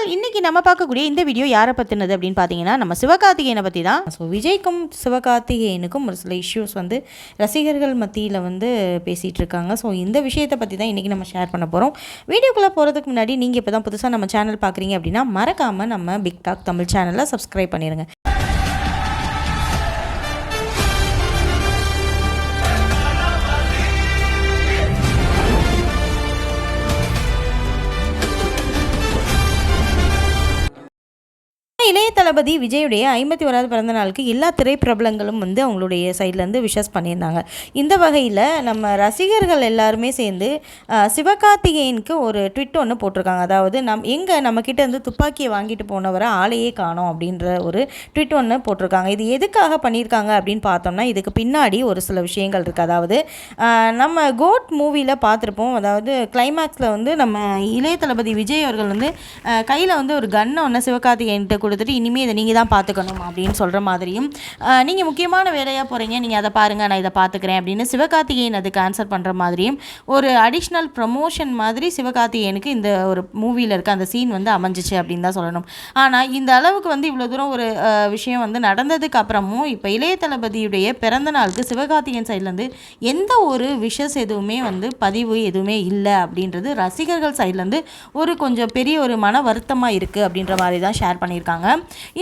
All இன்றைக்கி நம்ம பார்க்கக்கூடிய இந்த வீடியோ யாரை பற்றினது அப்படின்னு பார்த்தீங்கன்னா நம்ம சிவகார்த்திகேயனை பற்றி தான் ஸோ விஜய்க்கும் சிவகார்த்திகேயனுக்கும் ஒரு சில இஷ்யூஸ் வந்து ரசிகர்கள் மத்தியில் வந்து பேசிகிட்டு இருக்காங்க. ஸோ இந்த விஷயத்தை பற்றி தான் இன்றைக்கி நம்ம ஷேர் பண்ண போகிறோம் வீடியோக்குள்ளே போகிறதுக்கு முன்னாடி நீங்கள் இப்போ தான் புதுசாக நம்ம சேனல் பார்க்குறீங்க அப்படின்னா மறக்காமல் நம்ம பிக் டாக் தமிழ் சேனலை சப்ஸ்கிரைப் பண்ணிடுங்க இளைய தளபதி விஜயுடைய ஐம்பத்தி ஓராவது பிறந்த நாளுக்கு எல்லா திரைப்பிரபலங்களும் வந்து அவங்களுடைய சைட்லேருந்து விஷஸ் பண்ணியிருந்தாங்க. இந்த வகையில் நம்ம ரசிகர்கள் எல்லாருமே சேர்ந்து சிவகார்த்திகேயனுக்கு ஒரு ட்விட் ஒன்று போட்டிருக்காங்க. அதாவது நம் எங்கே நம்மக்கிட்ட இருந்து துப்பாக்கியை வாங்கிட்டு போனவரை ஆளையே காணோம் அப்படின்ற ஒரு ட்விட் ஒன்று போட்டிருக்காங்க. இது எதுக்காக பண்ணியிருக்காங்க அப்படின்னு பார்த்தோம்னா இதுக்கு பின்னாடி ஒரு சில விஷயங்கள் இருக்குது அதாவது நம்ம கோட் மூவியில் பார்த்துருப்போம். அதாவது கிளைமேக்ஸில் வந்து நம்ம இளைய தளபதி விஜய் அவர்கள் வந்து கையில் வந்து ஒரு கன்னை ஒன்று சிவகார்த்திகேயன்கிட்ட கொடுத்து கொடுத்துட்டு இனிமேல் இதை நீங்கள் தான் பார்த்துக்கணும் அப்படின்னு சொல்கிற மாதிரியும் நீங்கள் முக்கியமான வேலையாக போகிறீங்க நீங்கள் அதை பாருங்கள் நான் இதை பார்த்துக்கிறேன் அப்படின்னு சிவகார்த்திகேயன் அதுக்கு ஆன்சர் பண்ணுற மாதிரியும் ஒரு அடிஷ்னல் ப்ரமோஷன் மாதிரி சிவகார்த்திகேயனுக்கு இந்த ஒரு மூவியில் இருக்க அந்த சீன் வந்து அமைஞ்சிச்சு அப்படின்னு தான் சொல்லணும். ஆனால் இந்த அளவுக்கு வந்து இவ்வளோ தூரம் ஒரு விஷயம் வந்து நடந்ததுக்கு அப்புறமும் இப்போ இளைய தளபதியுடைய பிறந்த நாளுக்கு சிவகார்த்திகேயன் சைட்லேருந்து எந்த ஒரு விஷஸ் எதுவுமே வந்து பதிவு எதுவுமே இல்லை அப்படின்றது ரசிகர்கள் சைட்லேருந்து ஒரு கொஞ்சம் பெரிய ஒரு மன வருத்தமாக இருக்குது அப்படின்ற மாதிரி தான் ஷேர் பண்ணியிருக்காங்க.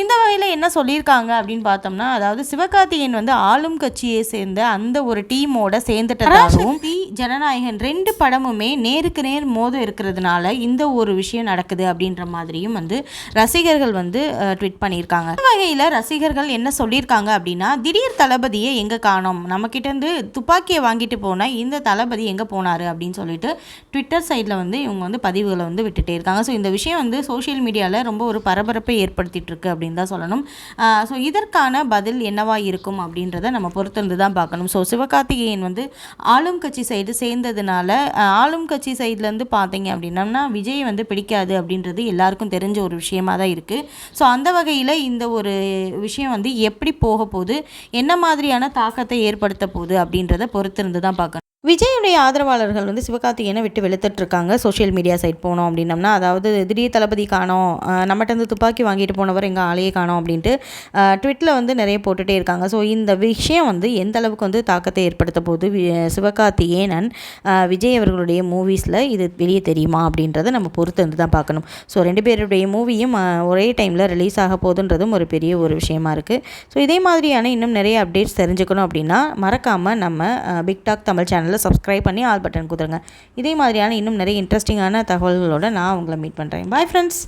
இந்த வகையில் என்ன சொல்லியிருக்காங்க அப்படின்னு பார்த்தோம்னா அதாவது சிவகார்த்திகேயன் வந்து ஆளும் கட்சியை சேர்ந்த அந்த ஒரு டீமோட சேர்ந்துட்டதாகவும் தி ஜனநாயகன் ரெண்டு படமுமே நேருக்கு நேர் மோத இருக்கிறதுனால இந்த ஒரு விஷயம் நடக்குது அப்படின்ற மாதிரியும் வந்து ரசிகர்கள் வந்து ட்வீட் பண்ணியிருக்காங்க. இந்த வகையில் ரசிகர்கள் என்ன சொல்லியிருக்காங்க அப்படின்னா திடீர் தளபதியை எங்கே காணோம்? நம்மக்கிட்டேருந்து துப்பாக்கியை வாங்கிட்டு போன இந்த தளபதி எங்கே போனார் அப்படின்னு சொல்லிட்டு ட்விட்டர் சைடில் வந்து இவங்க வந்து பதிவுகளை வந்து விட்டுட்டே இருக்காங்க. ஸோ இந்த விஷயம் வந்து சோஷியல் மீடியாவில் ரொம்ப ஒரு பரபரப்பை ஏற்படுத்தி இருக்கு அப்படின்னு தான் சொல்லணும். ஸோ இதற்கான பதில் என்னவா இருக்கும் அப்படின்றத நம்ம பொறுத்திருந்து தான் பார்க்கணும். ஸோ சிவகார்த்திகேயன் வந்து ஆளும் கட்சி சைடு சேர்ந்ததுனால ஆளும் கட்சி சைட்லேருந்து பார்த்தீங்க அப்படின்னம்னா விஜய் வந்து பிடிக்காது அப்படின்றது எல்லாருக்கும் தெரிஞ்ச ஒரு விஷயமா தான் இருக்குது ஸோ அந்த வகையில் இந்த ஒரு விஷயம் வந்து எப்படி போக போகுது என்ன மாதிரியான தாக்கத்தை ஏற்படுத்த போகுது அப்படின்றத பொறுத்திருந்து தான் பார்க்கணும். விஜயுடைய ஆதரவாளர்கள் வந்து சிவகார்த்திகேயனை விட்டு வெளுத்துட்ருக்காங்க. சோஷியல் மீடியா சைட் போனோம் அப்படின்னம்னா அதாவது திடீர் தளபதி காணோம் நம்மகிட்ட இருந்து துப்பாக்கி வாங்கிட்டு போனவர் எங்கள் ஆளையே காணோம் அப்படின்ட்டு ட்விட்டில் வந்து நிறைய போட்டுகிட்டே இருக்காங்க. ஸோ இந்த விஷயம் வந்து எந்த அளவுக்கு வந்து தாக்கத்தை ஏற்படுத்த போகுது? வி- சிவகார்த்திகேயன் விஜய் அவர்களுடைய மூவிஸில் இது வெளியே தெரியுமா அப்படின்றத நம்ம பொறுத்து வந்து தான் பார்க்கணும். ஸோ ரெண்டு பேருடைய மூவியும் ஒரே டைமில் ரிலீஸ் ஆக போகுதுன்றதும் ஒரு பெரிய ஒரு விஷயமா இருக்குது ஸோ இதே மாதிரியான இன்னும் நிறைய அப்டேட்ஸ் தெரிஞ்சுக்கணும் அப்படின்னா மறக்காமல் நம்ம பிக் டாக் தமிழ் சேனலை சப்ஸ்கிரைப் பண்ணி ஆல் பட்டன் கொடுத்துருங்க இதே மாதிரியான இன்னும் நிறைய இன்ட்ரெஸ்டிங்கான தகவல்களோட நான் உங்களை மீட் பண்ணுறேன் பாய் ஃப்ரெண்ட்ஸ்